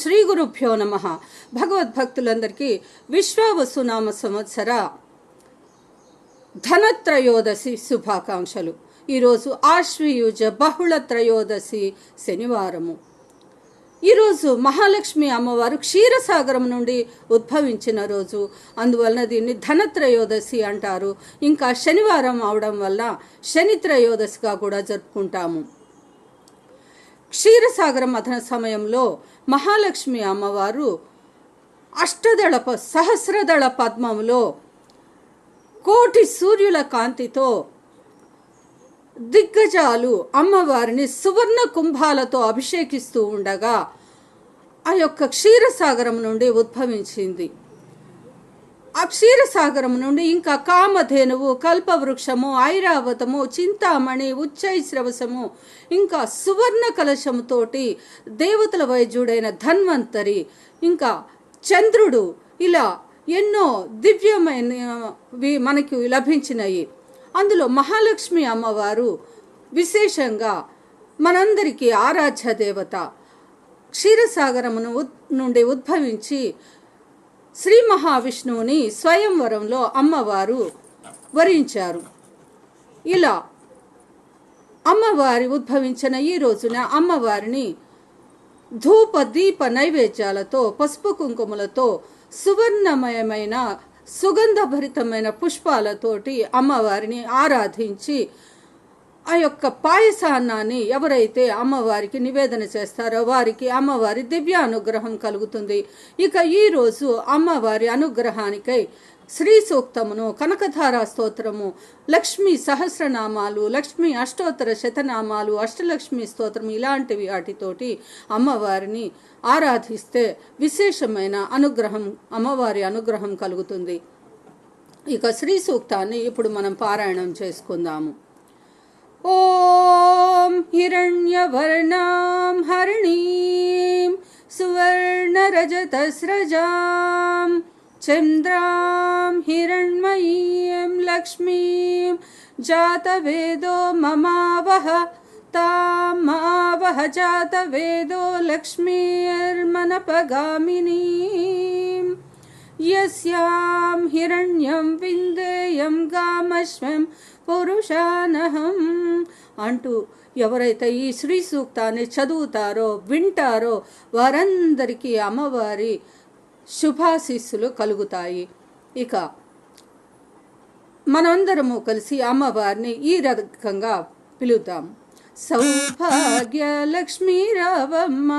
శ్రీ గురుభ్యో నమ. భగవద్భక్తులందరికీ విశ్వావసునామ సంవత్సర ధనత్రయోదశి శుభాకాంక్షలు. ఈరోజు ఆశ్వయుజ బహుళ త్రయోదశి శనివారము. ఈరోజు మహాలక్ష్మి అమ్మవారు క్షీరసాగరం నుండి ఉద్భవించిన రోజు. అందువలన దీన్ని ధనత్రయోదశి అంటారు. ఇంకా శనివారం అవడం వల్ల శనిత్రయోదశిగా కూడా జరుపుకుంటాము. క్షీరసాగర మథన సమయంలో మహాలక్ష్మి అమ్మవారు అష్టదళ ప- సహస్రదళ పద్మములో కోటి సూర్యుల కాంతితో దిగ్గజాలు అమ్మవారిని సువర్ణ కుంభాలతో అభిషేకిస్తూ ఉండగా ఆ యొక్క క్షీరసాగరం నుండి ఉద్భవించింది. ఆ నుండి ఇంకా కామధేనువు కల్పవృక్షము ఐరావతము చింతామణి ఉచ్చైశ్రవసము ఇంకా సువర్ణ కలశముతోటి దేవతల వైద్యుడైన ధన్వంతరి ఇంకా చంద్రుడు ఇలా ఎన్నో దివ్యమైనవి మనకి లభించినాయి. అందులో మహాలక్ష్మి అమ్మవారు విశేషంగా మనందరికీ ఆరాధ్య దేవత. క్షీరసాగరమును నుండి ఉద్భవించి శ్రీ మహావిష్ణువుని స్వయంవరంలో అమ్మవారు వరించారు. ఇలా అమ్మవారి ఉద్భవించిన ఈ రోజున అమ్మవారిని ధూప దీప నైవేద్యాలతో పసుపు కుంకుమలతో సువర్ణమయమైన సుగంధభరితమైన పుష్పాలతోటి అమ్మవారిని ఆరాధించి ఆ యొక్క పాయసాన్నాన్ని ఎవరైతే అమ్మవారికి నివేదన చేస్తారో వారికి అమ్మవారి దివ్య అనుగ్రహం కలుగుతుంది. ఇక ఈరోజు అమ్మవారి అనుగ్రహానికై శ్రీ సూక్తమును కనకధారా స్తోత్రము లక్ష్మీ సహస్రనామాలు లక్ష్మీ అష్టోత్తర శతనామాలు అష్టలక్ష్మి స్తోత్రం ఇలాంటివి వాటితోటి అమ్మవారిని ఆరాధిస్తే విశేషమైన అనుగ్రహం అమ్మవారి అనుగ్రహం కలుగుతుంది. ఇక శ్రీ సూక్తాన్ని ఇప్పుడు మనం పారాయణం చేసుకుందాము. ॐ हिरण्यवर्णां हरिणीं सुवर्णरजतस्रजां चन्द्रां हिरण्मयीं लक्ष्मीं जातवेदो ममावह तां मावह जातवेदो लक्ष्मीर्मनपगामिनीम् यस्यां हिरण्यं నిత్యం కామశ్వం పురుషానహం అంటూ ఎవరైతే ఈ శ్రీ సూక్తాన్ని చదువుతారో వింటారో వారందరికీ అమ్మవారి శుభాశీస్సులు కలుగుతాయి. ఇక మనందరము కలిసి అమ్మవారిని ఈ రకంగా పిలుద్దాం. సౌభాగ్య లక్ష్మీరావమ్మ